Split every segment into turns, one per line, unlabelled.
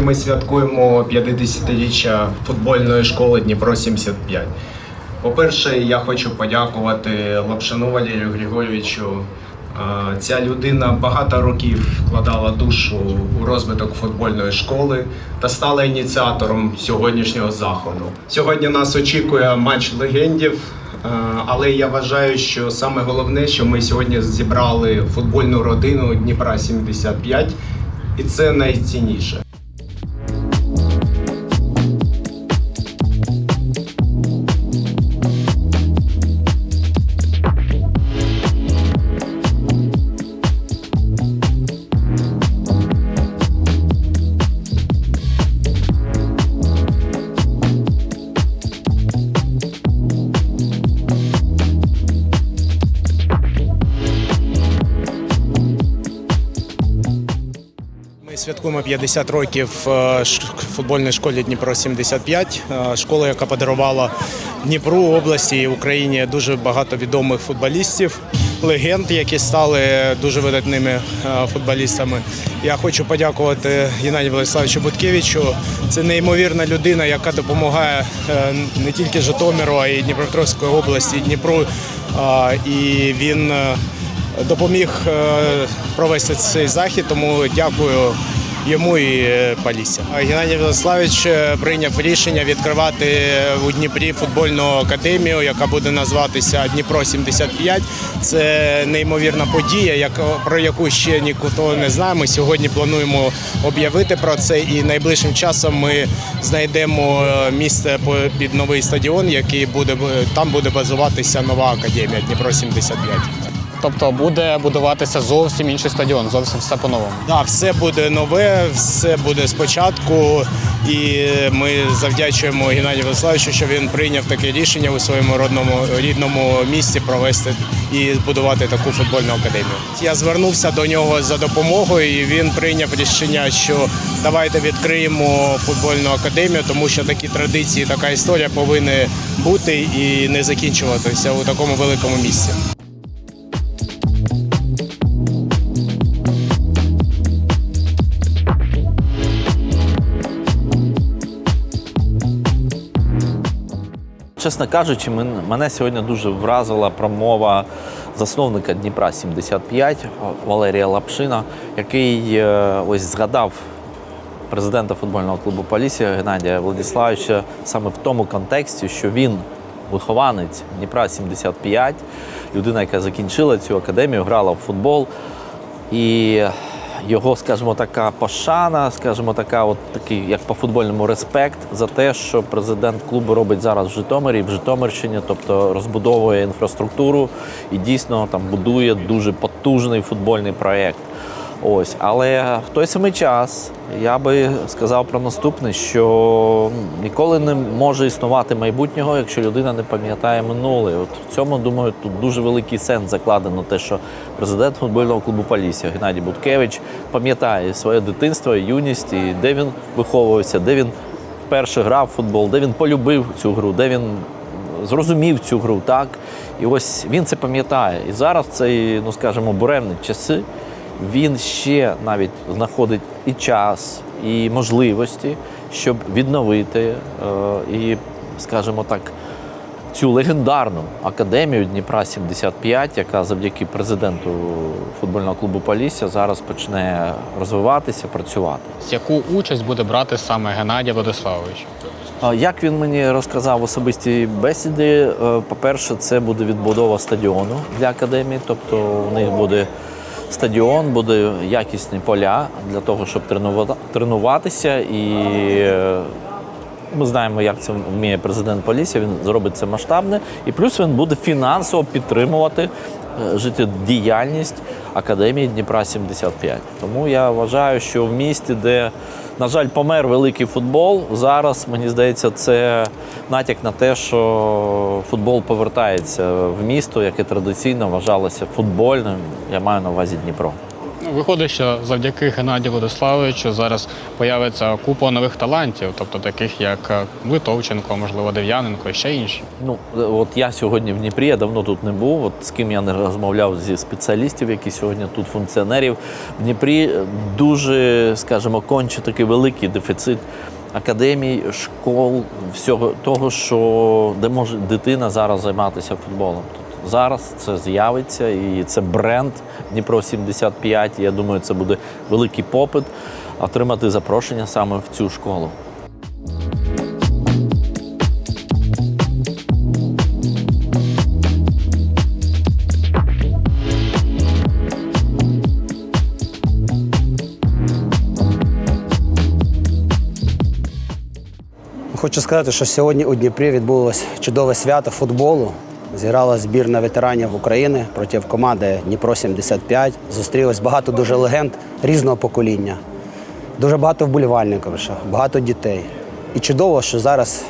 Сьогодні ми святкуємо 50-річчя футбольної школи Дніпро 75. По-перше, я хочу подякувати Лапшину Валерію Григорьовичу. Е, Ця людина багато років вкладала душу у розвиток футбольної школи та стала ініціатором сьогоднішнього заходу. Сьогодні нас очікує матч легендів. Але я вважаю, що саме головне, що ми сьогодні зібрали футбольну родину Дніпра 75, і це найцінніше. Святкуємо 50 років е, футбольної школі Дніпро 75. е, Школа, яка подарувала Дніпру області і Україні дуже багато відомих футболістів, легенд, які стали дуже видатними е, футболістами. Я хочу подякувати Геннадію Владиславовичу Буткевичу. Це неймовірна людина, яка допомагає не тільки Житомиру, а й Дніпропетровської області, Дніпру. І він допоміг е, провести цей захід, тому дякую йому і е, Полісся. Геннадій Владиславович е, прийняв рішення відкривати у Дніпрі футбольну академію, яка буде називатися Дніпро 75. Це неймовірна подія, про яку ще ніхто не знає. Ми сьогодні плануємо об'явити про це, і найближчим часом ми знайдемо місце під новий стадіон, який буде там буде базуватися нова академія Дніпро 75.
Тобто буде будуватися зовсім інший стадіон, зовсім все по-новому.
Да, все буде нове, все буде спочатку. І ми завдячуємо Геннадію Владиславовичу, що він прийняв таке рішення у своєму родному рідному місті провести і збудувати таку футбольну академію. Я звернувся до нього за допомогою, і він прийняв рішення, що давайте відкриємо футбольну академію, тому що такі традиції, така історія повинні бути і не закінчуватися у такому великому місці.
Чесно кажучи, мене сьогодні дуже вразила промова засновника Дніпра 75 Валерія Лапшина, який е, ось згадав президента футбольного клубу Полісія Геннадія Владиславовича саме в тому контексті, що він вихованець Дніпра 75, людина, яка закінчила цю академію, грала в футбол. І його, скажімо, така пошана, скажімо, така, от такий, як по футбольному респект за те, що президент клубу робить зараз в Житомирі, в Житомирщині, тобто розбудовує інфраструктуру і дійсно там будує дуже потужний футбольний проєкт. Ось, але в той самий час я би сказав про наступне, що ніколи не може існувати майбутнього, якщо людина не пам'ятає минуле. От в цьому думаю, тут дуже великий сенс закладено, те, що президент футбольного клубу Полісся Геннадій Буткевич пам'ятає своє дитинство, юність, і де він виховувався, де він вперше грав в футбол, де він полюбив цю гру, де він зрозумів цю гру, так. І ось він це пам'ятає. І зараз в цей, ну скажімо, буремні часи він ще навіть знаходить і час, і можливості, щоб відновити е, і, скажімо так, цю легендарну академію Дніпра 75, яка завдяки президенту футбольного клубу Полісся зараз почне розвиватися, працювати.
Яку участь буде брати саме Геннадій Владиславович?
Як він мені розказав в особистій бесіді, е, по-перше, це буде відбудова стадіону для академії, тобто у них буде стадіон, буде якісні поля для того, щоб тренува- тренуватися. І е, ми знаємо, як це вміє президент Полісся, він зробить це масштабне. І плюс він буде фінансово підтримувати е, життєдіяльність Академії Дніпра 75. Тому я вважаю, що в місті, де, на жаль, помер великий футбол, зараз мені здається, це натяк на те, що футбол повертається в місто, яке традиційно вважалося футбольним. Я маю на увазі Дніпро.
Ну, Виходить, що завдяки Геннадію Владиславовичу зараз появиться купа нових талантів, тобто таких як е, Литовченко, можливо, Дев'яненко і ще інші.
Ну, е, от я сьогодні в Дніпрі, я давно тут не був. От з ким я не розмовляв зі спеціалістів, які сьогодні тут функціонерів. В Дніпрі е, дуже, скажімо, конче такий великий дефіцит академій, школ, всього того, що де може дитина зараз займатися футболом. Зараз це з'явиться і це бренд Дніпро 75. Я думаю, це буде великий попит отримати запрошення саме в цю школу.
Хочу сказати, що сьогодні у Дніпрі відбулось чудове свято футболу. Зіграла збірна ветеранів України проти команди Дніпро 75. Зустрілось багато дуже легенд різного покоління. Дуже багато вболівальників, багато дітей. І чудово, що зараз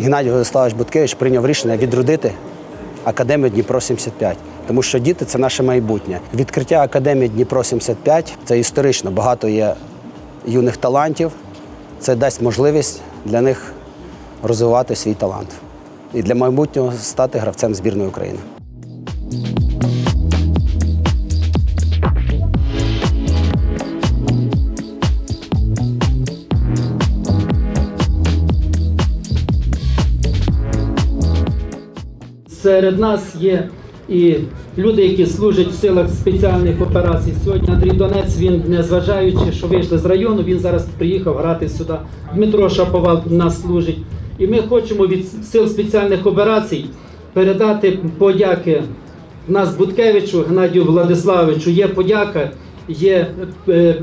Геннадій Владиславович Буткевич прийняв рішення відродити академію Дніпро 75. Тому що діти це наше майбутнє. Відкриття академії Дніпро 75 це історично. Багато є юних талантів. Це дасть можливість для них розвивати свій талант і для майбутнього стати гравцем збірної України.
Серед нас є і люди, які служать в силах спеціальних операцій. Сьогодні Андрій Донець, він не зважаючи, що вийшли з району, він зараз приїхав грати сюди. Дмитро Шаповал нас служить. І ми хочемо від сил спеціальних операцій передати подяки нас Буткевичу, Геннадію Владиславовичу. Є подяка, є, е,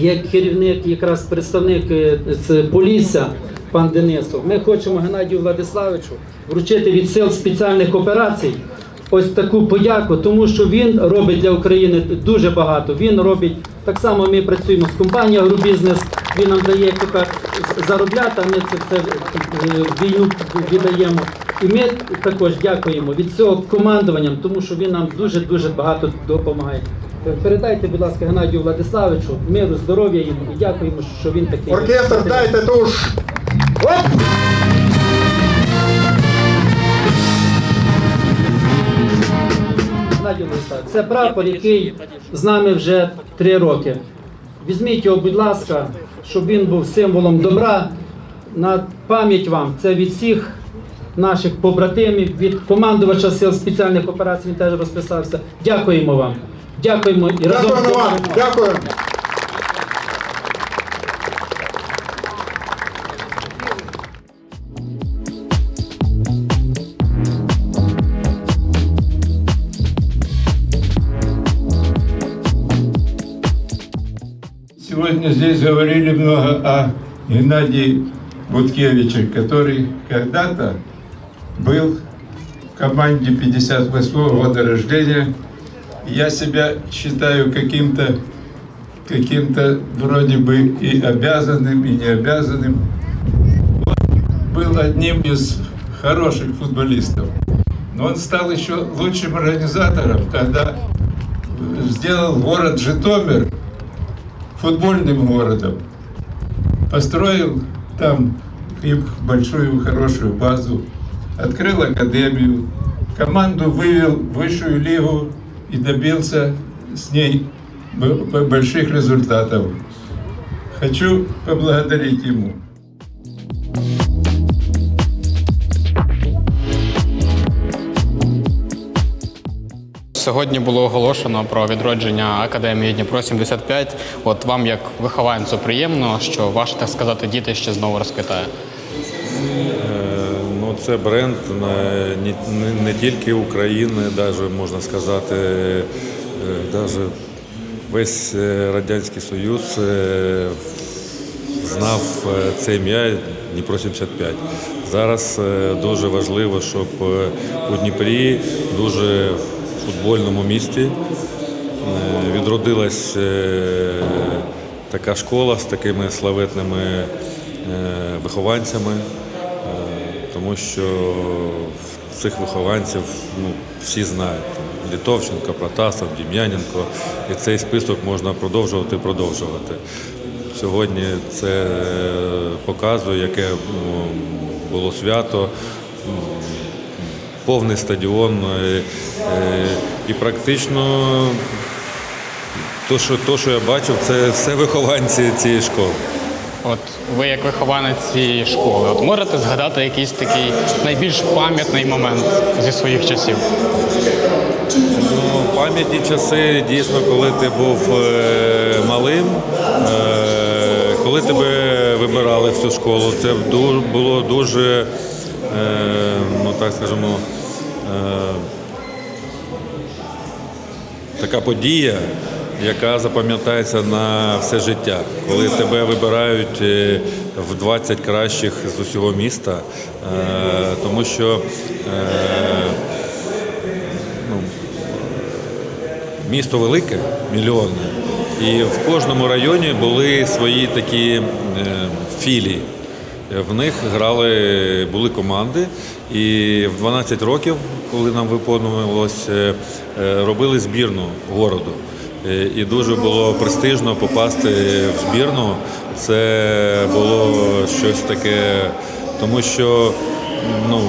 є керівник, якраз представник е, з Полісся, пан Денисов. Ми хочемо Геннадію Владиславовичу вручити від сил спеціальних операцій ось таку подяку, тому що він робить для України дуже багато. Він робить так само. Ми працюємо з компанією «Агробізнес», Він нам дає тепер заробляти, а ми це все е, війну віддаємо. І ми також дякуємо від цього командуванням, тому що він нам дуже дуже багато допомагає. Передайте, будь ласка, Геннадію Владиславовичу, миру, здоров'я йому і дякуємо, що він такий.
Оркестр, дайте туш! Оп!
Геннадій Владиславович, Це прапор, який з нами вже три роки. Візьміть його, будь ласка, щоб він був символом добра. На пам'ять вам це від всіх наших побратимів, від командувача сил спеціальних операцій. Він теж розписався. Дякуємо вам. Дякуємо і разом.
Дякую
Сегодня здесь говорили много о Геннадии Буткевиче, который когда-то был в команде 58 года рождения. Я себя считаю каким-то каким-то вроде бы и обязанным, и не обязанным. Он был одним из хороших футболистов. Но он стал еще лучшим организатором, когда сделал город Житомир футбольным городом. Построил там им большую хорошую базу, открыл академию, команду вывел в высшую лигу и добился с ней б- б- больших результатов. Хочу поблагодарить ему.
Сьогодні було оголошено про відродження Академії Дніпро 75. От вам, як вихованцю, приємно, що ваші, так сказати, діти ще знову розквітає.
Ну, це бренд не, не, не тільки України, навіть можна сказати, навіть весь е, Радянський Союз е, знав е, це ім'я Дніпро 75. Зараз е, дуже важливо, щоб е, у Дніпрі, дуже футбольному місті, е, відродилась е, така школа з такими славетними е, вихованцями. Тому що цих вихованців ну, всі знають. Літовченко, Протасов, Дім'яненко. І цей список можна продовжувати продовжувати. Сьогодні це показує, яке ну, було свято, повний стадіон. е, е, І практично то, що, то, що я бачив, це все вихованці цієї школи.
От ви як вихованець цієї школи, от можете згадати якийсь такий найбільш пам'ятний момент зі своїх часів?
Ну, пам'ятні часи дійсно, коли ти був е, малим, е, коли тебе вибирали в цю школу, це було дуже, е, так скажемо, е, така подія, яка запам'ятається на все життя. Коли тебе вибирають е, в 20 кращих з усього міста, е, тому що е, місто велике, мільйонне, і в кожному районі були свої такі філії. В них грали, були команди, і в 12 років, коли нам виповнювалось, е, е, робили збірну городу. Е, І дуже було престижно попасти в збірну. Це було щось таке, тому що ну,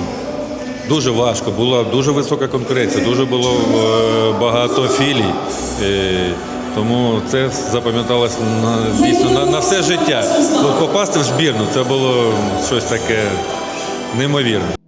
Дуже важко, була дуже висока конкуренція, дуже було багато філій. Тому це запам'яталось на, дійсно на, на все життя. Попасти в збірну це було щось таке неймовірне.